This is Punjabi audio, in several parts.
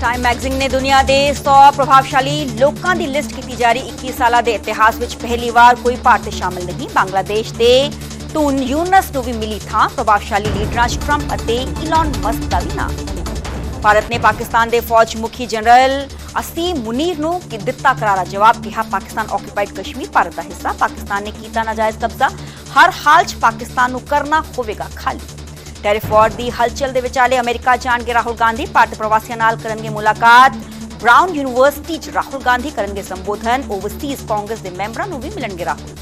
ਟਾਈਮ ਮੈਗਜ਼ੀਨ ਨੇ ਦੁਨੀਆ ਦੇ 100 ਪ੍ਰਭਾਵਸ਼ਾਲੀ ਲੋਕਾਂ ਦੀ ਲਿਸਟ ਕੀਤੀ ਜਾ ਰਹੀ 21 ਸਾਲਾਂ ਦੇ ਇਤਿਹਾਸ ਵਿੱਚ ਪਹਿਲੀ ਵਾਰ ਕੋਈ ਭਾਰਤੀ ਸ਼ਾਮਲ ਨਹੀਂ। ਬੰਗਲਾਦੇਸ਼ ਦੇ ਟੂਨ ਯੂਨਸ ਨੂੰ ਵੀ ਮਿਲੀ ਥਾਂ। ਪ੍ਰਭਾਵਸ਼ਾਲੀ ਲੀਡਰਾਂ 'ਚ ਟਰੰਪ ਅਤੇ ਇਲਨ ਮਸਕ ਦਾ ਵੀ ਨਾਮ। ਭਾਰਤ ਨੇ ਪਾਕਿਸਤਾਨ ਦੇ ਫੌਜ ਮੁਖੀ ਜਨਰਲ ਅਸੀਮ ਮੁਨੀਰ ਨੂੰ ਕਿ ਦਿੱਤਾ ਕਰਾਰਾ ਜਵਾਬ। ਕਿਹਾ, ਪਾਕਿਸਤਾਨ ਆਕਿਊਪਾਈਡ ਕਸ਼ਮੀਰ, ਭਾਰਤ ਦਾ ਹਿੱਸਾ। ਪਾਕਿਸਤਾਨ ਨੇ ਕੀਤਾ ਨਾਜਾਇਜ਼ ਕਬਜ਼ਾ। ਹਰ ਹਾਲ 'ਚ ਪਾਕਿਸਤਾਨ ਨੂੰ ਕਰਨਾ ਹੋਵੇਗਾ ਖਾਲੀ। ਟੈਰਿਫ ਵਾਰ ਦੀ ਹਲਚਲ ਦੇ ਵਿਚਾਲੇ ਅਮਰੀਕਾ ਜਾਣਗੇ ਰਾਹੁਲ ਗਾਂਧੀ, ਭਾਰਤ ਪ੍ਰਵਾਸੀਆਂ ਨਾਲ ਕਰਨਗੇ ਮੁਲਾਕਾਤ। ਬ੍ਰਾਊਨ ਯੂਨੀਵਰਸਿਟੀ 'ਚ ਰਾਹੁਲ ਗਾਂਧੀ ਕਰਨਗੇ ਸੰਬੋਧਨ ਓਵਰਸੀਜ਼ ਕਾਂਗਰਸ ਦੇ ਮੈਂਬਰਾਂ ਨੂੰ ਵੀ ਮਿਲਣਗੇ ਰਾਹੁਲ।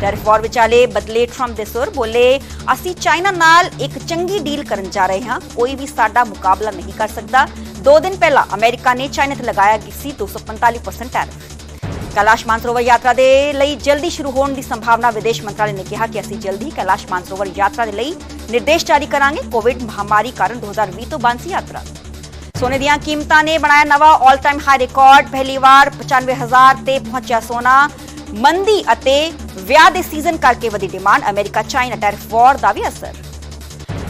ਟੈਰਿਫ ਵਿਚਾਲੇ ਬਦਲੇ ਟਰੰਪ ਦੇ ਸੁਰ ਬੋਲੇ, ਅਸੀਂ ਚਾਈਨਾ ਨਾਲ ਇੱਕ ਚੰਗੀ ਡੀਲ ਕਰਨ ਜਾ ਰਹੇ ਹਾਂ, ਕੋਈ ਵੀ ਸਾਡਾ ਮੁਕਾਬਲਾ ਨਹੀਂ ਕਰ ਸਕਦਾ। ਦੋ ਦਿਨ ਪਹਿਲਾਂ ਅਮਰੀਕਾ ਨੇ ਚਾਈਨਾ ਤੇ ਲਗਾਇਆ ਗਿਆ ਸੀ 245% ਟੈਰਿਫ ਕੈਲਾਸ਼ ਮਾਨਸਰੋਵਰ ਯਾਤਰਾ ਦੇ ਲਈ ਜਲਦੀ ਸ਼ੁਰੂ ਹੋਣ ਦੀ ਸੰਭਾਵਨਾ ਵਿਦੇਸ਼ ਮੰਤਰਾਲੇ ਨੇ ਕਿਹਾ ਕਿ ਅਸੀਂ ਜਲਦੀ ਕੈਲਾਸ਼ ਮਾਨਸਰੋਵਰ ਯਾਤਰਾ ਦੇ ਲਈ ਨਿਰਦੇਸ਼ ਜਾਰੀ ਕਰਾਂਗੇ ਕੋਵਿਡ ਮਹਾਮਾਰੀ ਕਾਰਨ 2020 ਤੋਂ ਬੰਦ ਸੀ ਯਾਤਰਾ। ਸੋਨੇ ਦੀਆਂ ਕੀਮਤਾਂ ਨੇ ਬਣਾਇਆ ਨਵਾਂ 올 ਟਾਈਮ ਹਾਈ ਰਿਕਾਰਡ ਪਹਿਲੀ ਵਾਰ 95000 ਤੇ ਪਹੁੰਚਿਆ ਸੋਨਾ। ਮੰਦੀ ਅਤੇ ਵਿਆਹ ਦੇ ਸੀਜ਼ਨ ਕਰਕੇ ਵਧੀ demand America, China tariff war ਦਾ ਵੀ ਅਸਰ।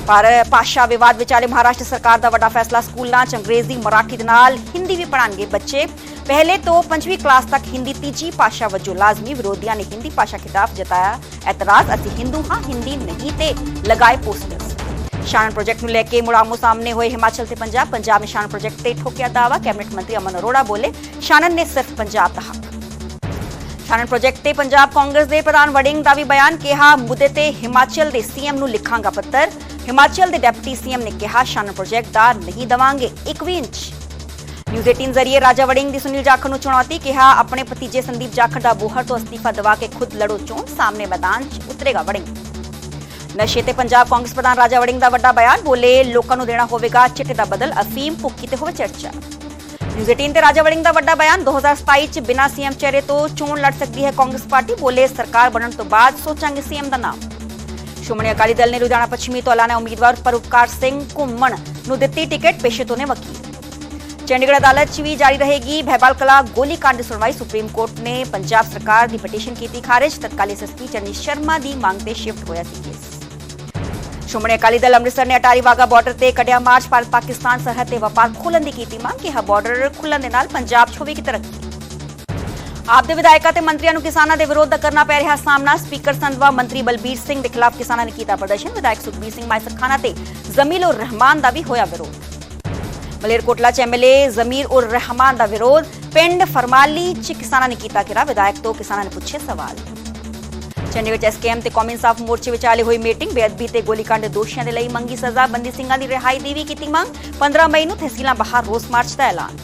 ਪਰ ਭਾਸ਼ਾ ਵਿਵਾਦ ਵਿਚਾਲੇ ਮਹਾਰਾਸ਼ਟਰ ਸਰਕਾਰ ਦਾ ਵੱਡਾ ਫੈਸਲਾ। ਸਕੂਲਾਂ 'ਚ ਅੰਗਰੇਜ਼ੀ, ਮਰਾਠੀ ਦੇ ਨਾਲ ਹਿੰਦੀ ਵੀ ਪੜ੍ਹਾਉਣਗੇ ਬੱਚੇ। ਪਹਿਲੇ ਤੋਂ ਪੰਜਵੀਂ ਕਲਾਸ ਤੱਕ ਹਿੰਦੀ ਤੀਜੀ ਭਾਸ਼ਾ ਵਜੋਂ ਲਾਜ਼ਮੀ ਵਿਰੋਧੀਆਂ ਨੇ ਹਿੰਦੀ ਭਾਸ਼ਾ ਖਿਲਾਫ ਜਤਾਇਆ ਐਤਰਾਜ਼ ਅਸੀਂ ਹਿੰਦੂ ਹਾਂ ਹਿੰਦੀ ਨਹੀਂ ਤੇ ਲਗਾਏ ਪੋਸਟਰਸ ਸ਼ਾਨ ਪ੍ਰੋਜੈਕਟ ਨੂੰ ਲੈ ਕੇ ਮੁੜਾਮੋ ਸਾਹਮਣੇ ਹੋਏ ਹਿਮਾਚਲ ਤੇ ਪੰਜਾਬ ਪੰਜਾਬ ਨੇ ਸ਼ਾਨ ਪ੍ਰੋਜੈਕਟ ਤੇ ਠੋਕਿਆ ਦਾਵਾ ਕੈਬਨਿਟ ਮੰਤਰੀ ਅਮਨ ਅਰੋੜਾ ਬੋਲੇ ਸ਼ਾਨਨ ਨੇ ਸਿਰਫ ਪੰਜਾਬ ਦਾ ਹੱਕ ਸ਼ਾਨਨ ਪ੍ਰੋਜੈਕਟ ਤੇ ਪੰਜਾਬ ਕਾਂਗਰਸ ਦੇ ਪ੍ਰਧਾਨ ਵੜਿੰਗ ਦਾ ਵੀ ਬਿਆਨ ਕਿਹਾ ਮੁੱਦੇ ਤੇ ਹਿਮਾਚਲ ਦੇ ਸੀਐਮ ਨੂੰ ਲਿਖਾਂਗਾ ਪੱਤਰ ਹਿਮਾਚਲ ਦੇ ਡਿਪਟੀ ਸੀਐਮ ਨੇ ਕਿਹਾ ਸ਼ਾਨਨ ਪ੍ਰੋਜੈਕਟ ਦਾ ਨਹੀਂ ਦਵਾਂਗੇ ਇੱਕ ਵੀ ਇੰਚ ਨਿਊਜ਼ 18 ਜ਼ਰੀਏ ਰਾਜਾ ਵੜਿੰਗ ਦੀ ਸੁਨੀਲ ਜਾਖੜ ਨੂੰ ਚੁਣੌਤੀ ਕਿਹਾ ਆਪਣੇ ਭਤੀਜੇ ਸੰਦੀਪ ਜਾਖੜ ਦਾ ਬੋਹਰ ਤੋਂ ਅਸਤੀਫਾ ਦਵਾ ਕੇ ਖੁਦ ਲੜੋ ਚੋਣ ਸਾਹਮਣੇ ਮੈਦਾਨ 'ਚ ਉਤਰੇਗਾ ਵੜਿੰਗ ਨਸ਼ੇ ਤੇ ਪੰਜਾਬ ਕਾਂਗਰਸ ਪ੍ਰਧਾਨ ਰਾਜਾ ਵੜਿੰਗ ਦਾ ਵੱਡਾ ਬਿਆਨ ਬੋਲੇ ਲੋਕਾਂ ਨੂੰ ਦੇਣਾ ਹੋਵੇਗਾ ਚਿੱਟੇ ਦਾ ਬਦਲ ਅਫੀਮ ਭੁੱਕੀ ਤੇ ਹੋਵੇ ਚਰਚਾ ਨਿਊਜ਼ 18 ਤੇ ਰਾਜਾ ਵੜਿੰਗ ਦਾ ਵੱਡਾ ਬਿਆਨ 2027 ਚ ਬਿਨਾਂ ਸੀਐਮ ਚਿਹਰੇ ਤੋਂ ਚੋਣ ਲੜ ਸਕਦੀ ਹੈ ਕਾਂਗਰਸ ਪਾਰਟੀ ਬੋਲੇ ਸਰਕਾਰ ਬਣਨ ਤੋਂ ਬਾਅਦ ਸੋਚਾਂਗੇ ਸੀਐਮ ਦਾ ਨਾਮ ਸ਼੍ਰੋਮਣੀ ਅਕਾਲੀ ਦਲ ਨੇ ਲੁਧਿਆਣਾ ਪੱਛਮੀ ਤੋਂ ਐਲਾਨਿਆ ਉਮੀਦਵਾਰ ਪਰਉਪਕਾਰ ਸਿੰਘ ਘੁੰਮਣ ਨੂੰ ਦਿੱਤੀ ਟਿਕਟ ਪੇਸ਼ੇ ਤੋਂ ਨੇ ਵਕੀਲ ਚੰਡੀਗੜ੍ਹ ਅਦਾਲਤ 'ਚ ਵੀ ਜਾਰੀ ਰਹੇਗੀ ਬਹਿਬਾਲ ਕਲਾ ਗੋਲੀकांड ਦੀ ਸੁਣਵਾਈ। ਸੁਪਰੀਮ ਕੋਰਟ ਨੇ ਪੰਜਾਬ ਸਰਕਾਰ ਦੀ ਪਟੀਸ਼ਨ ਕੀਤੀ ਖਾਰਜ। ਤਤਕਾਲੀ ਐਸਐਸਪੀ ਚੰਨੀ ਸ਼ਰਮਾ ਦੀ ਮੰਗ ਤੇ ਸ਼ਿਫਟ ਹੋਇਆ ਸੀ ਕੇਸ। ਸ਼੍ਰੋਮਣੀ ਅਕਾਲੀ ਦਲ ਅੰਮ੍ਰਿਤਸਰ ਨੇ ਅਟਾਰੀ ਵਾਗਾ ਬਾਰਡਰ ਤੇ ਕੱਢਿਆ ਮਾਰਚ ਭਾਰਤ ਪਾਕਿਸਤਾਨ ਸਰਹੱਦ ਤੇ ਵਪਾਰ ਖੋਲਣ ਦੀ ਕੀਤੀ ਮੰਗ। ਕਿਹਾ ਬਾਰਡਰ ਖੁੱਲਣ ਦੇ ਨਾਲ ਪੰਜਾਬ 'ਚ ਹੋਵੇਗੀ ਤਰੱਕੀ। ਆਪ ਦੇ ਵਿਧਾਇਕਾਂ ਤੇ ਮੰਤਰੀਆਂ ਨੂੰ ਕਿਸਾਨਾਂ ਦੇ ਵਿਰੋਧ ਦਾ ਕਰਨਾ ਪੈ ਰਿਹਾ ਸਾਹਮਣਾ। ਸਪੀਕਰ ਸੰਧਵਾ ਮੰਤਰੀ ਬਲਬੀਰ ਸਿੰਘ ਦੇ ਖਿਲਾਫ ਕਿਸਾਨਾਂ ਨੇ ਕੀਤਾ ਪ੍ਰਦਰਸ਼ਨ। ਵਿਧਾਇਕ ਸੁਖਬੀਰ ਸਿੰਘ ਮਾਇਸਖਾਨਾ ਤੇ ਜ਼ਮੀਲ ਉਰ ਰਹਿਮਾਨ ਦਾ ਵੀ ਹੋਇਆ ਵਿਰੋਧ। ਮਲੇਰਕੋਟਲਾ ਚ ਐਮਐਲਏ ਜ਼ਮੀਰ ਉਰ ਰਹਿਮਾਨ ਦਾ ਵਿਰੋਧ। ਪਿੰਡ ਫਰਮਾਲੀ ਚ ਕਿਸਾਨਾਂ ਨੇ ਕੀਤਾ ਘੇਰਾ ਵਿਧਾਇਕ ਤੋਂ ਕਿਸਾਨਾਂ ਨੇ ਪੁੱਛੇ ਸਵਾਲ। ਚੰਡੀਗੜ੍ਹ ਚ ਐਸਕੇਐਮ ਤੇ ਕੌਮੀ ਇਨਸਾਫ ਮੋਰਚੇ ਵਿਚਾਲੇ ਹੋਈ ਮੀਟਿੰਗ, ਬੇਅਦਬੀ ਤੇ ਗੋਲੀकांड ਦੋਸ਼ੀਆਂ ਦੇ ਲਈ ਮੰਗੀ ਸਜ਼ਾ। ਬੰਦੀ ਸਿੰਘਾਂ ਦੀ ਰਿਹਾਈ ਦੀ ਵੀ ਕੀਤੀ ਮੰਗ। 15 ਮਈ ਨੂੰ ਤਹਿਸੀਲਾਂ ਬਾਹਰ ਰੋਸ ਮਾਰਚ ਦਾ ਐਲਾਨ।